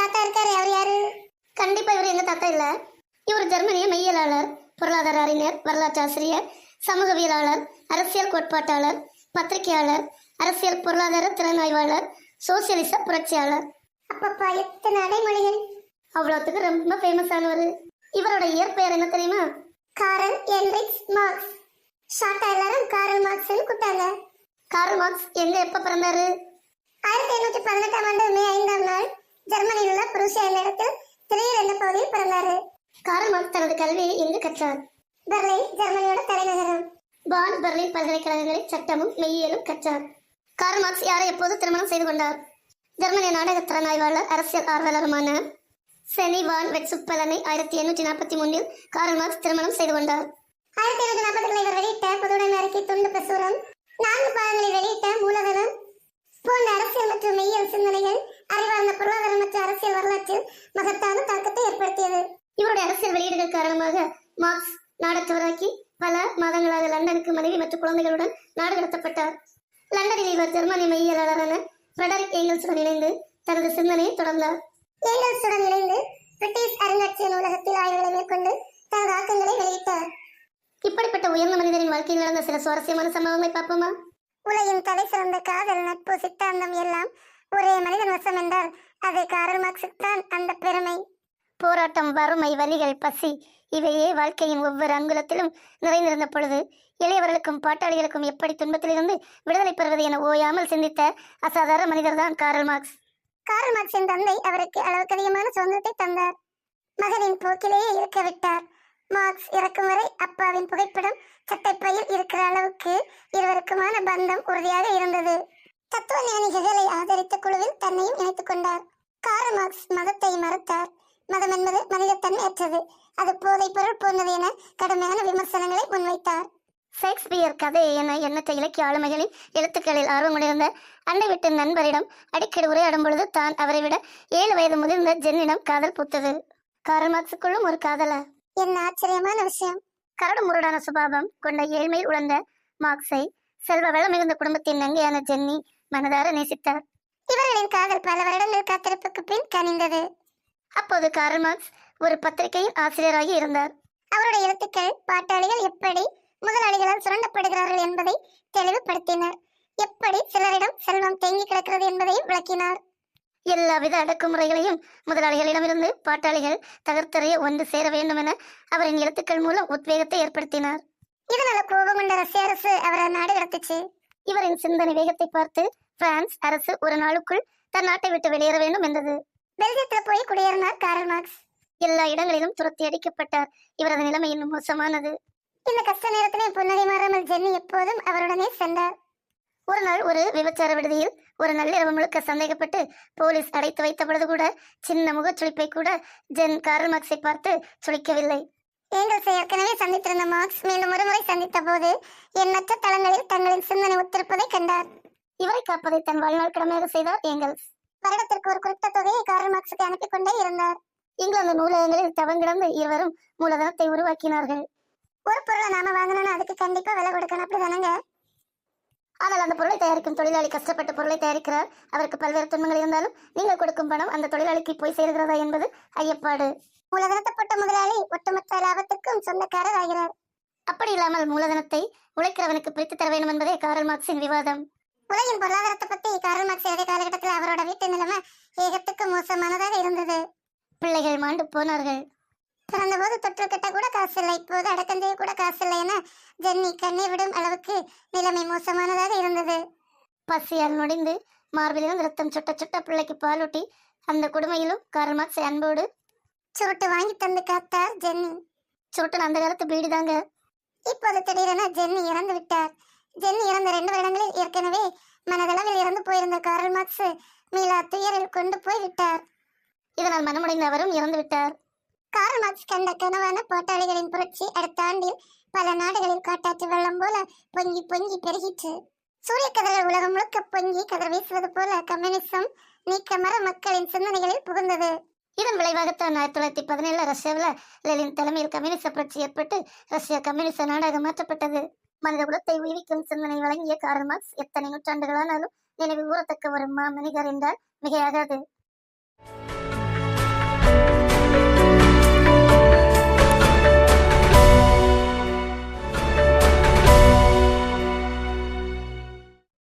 தாத்தா இருக்காரு. அவர் யாரு? கண்டிப்பா இவர் எங்க தாத்தா இல்ல. இவர் ஜெர்மனிய மெய்யலாளர் பொருளாதார அறிஞர் வரலாற்று ஆசிரியர் சமூகவியலாளர் அரசியல் கோட்பாட்டாளர் பத்திரிகையாளர் அரசியல் பொருளாதார திறனாய்வாளர் சோசியலிச புரட்சியாளர். அப்பப்பா எத்தனை அடைமொழிகள்? அவ்வளோத்துக்கு ரொம்ப ஃபேமஸ் ஆனவர். இவரோட இயற்பெயர் என்ன தெரியுமா? Karl Heinrich Marx. ஷார்ட்டா எல்லாரும் காரல் மார்க்ஸ்னு கூட்டாங்க காரல் மார்க்ஸ் எங்க எப்ப பிறந்தாரு? ஆயிரத்தி எண்ணூற்றி பதினெட்டாம் ஆண்டு மே ஐந்தாம் நாள். ஜெர்மனியில் உள்ள புருஷியா என்ற இடத்தில் திரையில் என்ற பகுதியில் பிறந்தாரு? காரல் மார்க்ஸ் தனது கல்வியை எங்கு கற்றார்? பெர்லின் ஜெர்மனியோட தலைநகரம். பான் பெர்லின் பல்கலைக்கழகங்களில் சட்டமும் மெய்யியலும் கற்றார். காரல் மார்க்ஸ் யாரை எப்போது திருமணம் செய்து கொண்டார்? ஜெர்மனிய நாடக திறனாய்வாளர் அரசியல் ஆர்வலருமான செனி வான் வெட்சுப்பலனை ஆயிரத்தி எண்ணூற்றி நாற்பத்தி மூன்றில் காரல் மார்க்ஸ் திருமணம் செய்து கொண்டார். ஆயிரத்தி எழுநூற்றி நாற்பதுகளில் காரணமாக மார்க்ஸ் நாடற்றவராக்கி பல மாதங்களாக லண்டனுக்கு மனைவி மற்றும் குழந்தைகளுடன் நாடு கடத்தப்பட்டார். லண்டனில் இவர் ஜெர்மனிய மெய்யியலாளரான ஃப்ரெடரிக் ஏங்கல்ஸுடன் இணைந்து தனது சிந்தனையை தொடர்ந்தார். ஏங்கல்ஸுடன் இணைந்து பிரிட்டிஷ் அருங்காட்சியக நூலகத்தில் ஆய்வுகளை மேற்கொண்டு தனது ஆக்கங்களை வெளியிட்டார். இப்படிப்பட்ட உயர்ந்த மனிதரின் வாழ்க்கையில் நடந்த சில சுவாரஸ்யமான சம்பவங்களை பார்ப்போமா? உலகின் தலை சிறந்த காதல் நட்பு சித்தாந்தம் எல்லாம் ஒரே மனிதன் வசம் என்றால் அது காரல் மார்க்ஸுக்கு தான் அந்த பெருமை. போராட்டம் வறுமை வலிகள் பசி இவையே வாழ்க்கையின் ஒவ்வொரு அங்குலத்திலும் நிறைந்திருந்த பொழுது எளியவர்களுக்கும் பாட்டாளிகளுக்கும் எப்படி துன்பத்திலிருந்து விடுதலை பெறுவது என ஓயாமல் சிந்தித்த அசாதாரண மனிதர்தான் காரல் மார்க்ஸ். காரல் மார்க்ஸின் தந்தை அவருக்கு அளவுக்கு அதிகமான சுதந்திரத்தை தந்தார். மகனின் போக்கிலேயே இருக்க விட்டார். மார்க்ஸ் இறக்கும் வரை அப்பாவின் புகைப்படம் சட்டைப்பையில் இருக்கிற அளவுக்கு இருவருக்குமான பந்தம் உறுதியாக இருந்தது. தத்துவ ஞானிகளை ஆதரித்த குழுவில் தன்னையும் இணைத்துக் கொண்டார். காரல் மார்க்ஸ் மதத்தை மறுத்தார். மதம் என்பது மனிதத்தன்மையற்றது அது போதைப் பொருள் போன்றது என கடுமையான விமர்சனங்களை முன்வைத்தார். ஷேக்ஸ்பியர் கதை என எண்ணற்ற இலக்கிய ஆளுமைகளின் எழுத்துக்களில் ஆர்வமுடைந்த அண்டை விட்டு நண்பரிடம் அடிக்கடி உரையாடும் பொழுது தான் அவரை விட ஏழு வயது முதிர்ந்த ஜென்னிடம் காதல் பூத்தது. காரமாக்ஸுக்குள்ளும் ஒரு காதலா. என்ன ஆச்சரியமான விஷயம். கரடு முரடான சுபாவம் கொண்ட ஏழ்மையில் உழந்த மார்க்ஸை செல்வ வளம் மிகுந்த குடும்பத்தின் நங்கையான ஜென்னி மனதார நேசித்தார். இவர்களின் காதல் பல வருடங்கள் காத்திருப்புக்கு பின் கனிந்தது. அப்போது காரல் மார்க்ஸ் ஒரு பத்திரிகையின் ஆசிரியராகி இருந்தார். அவருடைய எழுத்துக்கள் பாட்டாளிகள் எப்படி முதலாளிகளால் சுரண்டப்படுகிறார்கள் என்பதை தெளிவுபடுத்தினர். எப்படி சிலரிடம் செல்வம் தேங்கி கிடக்கிறது என்பதையும் விளக்கினார். எல்லாவித அடக்குமுறைகளையும் முதலாளிகளிடமிருந்து பாட்டாளிகள் தகர்த்தறைய ஒன்று சேர வேண்டும் என அவரின் எழுத்துக்கள் மூலம் உத்வேகத்தை ஏற்படுத்தினார். இதனால கோபம் கொண்ட ரஷ்ய அரசு அவரை நாடு கடத்துச்சு. இவரின் சிந்தனை வேகத்தை பார்த்து பிரான்ஸ் அரசு ஒரு நாளுக்குள் தன் நாட்டை விட்டு வெளியேற வேண்டும் என்றது. பெல்ஜியத்துல போய் குடியேறினார் காரல் மார்க்ஸ். எல்லா இடங்களிலும் துரத்தி அடிக்கப்பட்டார். இவரது நிலைமை இன்னும் மோசமானது. இந்த கஷ்ட நேரத்திலே புன்னகை மாறாமல் ஜென்னி எப்போதும் அவருடனே சென்றார். ஒரு நாள் ஒரு விபச்சார விடுதியில் ஒரு நள்ளிரவு முழுக்க சந்தேகப்பட்டு போலீஸ் அடைத்து வைத்த பொழுது கூட சின்ன முகச்சுளிப்பை கூட ஜென் காரல் மார்க்ஸை பார்த்து சுளிக்கவில்லை. ஏங்கல்ஸை ஏற்கனவே சந்தித்திருந்த மார்க்ஸ் மீண்டும் ஒருமுறை சந்தித்த போது எண்ணற்ற தளங்களில் தங்களின் சிந்தனை ஒத்திருப்பதை கண்டார். இவரை காப்பதை தன் வாழ்நாள் கடமையாக செய்தார் ஏங்கல்ஸ். வருடத்திற்கு ஒரு குறிப்பிட்ட தொகையை கார்ல் மார்க்ஸுக்கு அனுப்பி கொண்டே இருந்தார். இங்கிலாந்து நூலகங்களில் தவங்கிடந்து இருவரும் மூலதனத்தை உருவாக்கினார்கள். ஒரு பொருளை நாம வாங்கணும்னா அதுக்கு கண்டிப்பா விலை கொடுக்கணும். அப்படிதானங்க ஆனால் அந்த பொருளை தயாரிக்கும் தொழிலாளி கஷ்டப்பட்டு பொருளை தயாரிக்கிறார். அவருக்கு பல்வேறு துன்பங்கள் இருந்தாலும் நீங்கள் கொடுக்கும் பணம் அந்த தொழிலாளிக்கு போய் சேர்கிறதா என்பது ஐயப்பாடு. மூலதனத்தை போட்ட முதலாளி ஒட்டுமொத்த லாபத்துக்கும் சொந்தக்காரர் ஆகிறார். அப்படி இல்லாமல் மூலதனத்தை உழைக்கிறவனுக்கு பிரித்து தர வேண்டும் என்பதே காரல் மார்க்சின் விவாதம். உலகின் பொருளாதாரத்தை பத்தி காரல் மார்க்ஸ் எழுதிய காலகட்டத்தில் அவரோட வீட்டு நிலைமை ஏகத்துக்கு மோசமானதாக இருந்தது பிள்ளைகள் மாண்டு போனார்கள். பிறந்தபோது தொற்று கட்ட கூட காசு இல்லை இப்போது அடக்கம் செய்ய கூட காசு இல்லை என ஜென்னி கண்ணை விடும் அளவுக்கு நிலைமை மோசமானதாக இருந்தது. பசியால் முடிந்து மார்பிலிருந்து ரத்தம் சுட்ட சுட்ட பிள்ளைக்கு பாலூட்டி அந்த குடுமையிலும் காரல் அன்போடு சுருட்டு வாங்கி தந்து காத்தார் ஜென்னி. சுருட்டன் அந்த காலத்து பீடி தாங்க. இப்போது திடீரென ஜென்னி இறந்து விட்டார். ஜென்னி இறந்த ரெண்டு வருடங்களில் ஏற்கனவே மனதளவில் இறந்து போயிருந்த காரல் மார்க்ஸ் மீளா துயரில் கொண்டு போய் விட்டார் இதனால் மனமுடைந்தவரும் இறந்து விட்டார் காரல் மார்க்ஸ் கண்ட கனவான போட்டாளிகளின் புரட்சி அடுத்த ஆண்டில் பல நாடுகளில் காட்டாற்று வெள்ளம் போல பொங்கி பொங்கி பெருகிற்று. சூரிய கதிர்கள் உலகம் முழுக்க பொங்கி கதிர் வீசுவது போல கம்யூனிசம் நீக்கமர மக்களின் சிந்தனைகளில் புகுந்தது. இதன் விளைவாகத்தான் ஆயிரத்தி தொள்ளாயிரத்தி பதினேழுல ரஷ்யாவில் லெலின் தலைமையில் கம்யூனிச புரட்சி ஏற்பட்டு ரஷ்யா கம்யூனிச நாடாக மாற்றப்பட்டது. மனித குலத்தை உயிரிக்கும் சிந்தனை வழங்கிய காரல் மார்க்ஸ் எத்தனை நூற்றாண்டுகளானாலும் நினைவு கூறத்தக்க ஒரு மாமனிதர் என்றால் மிகையாகாது.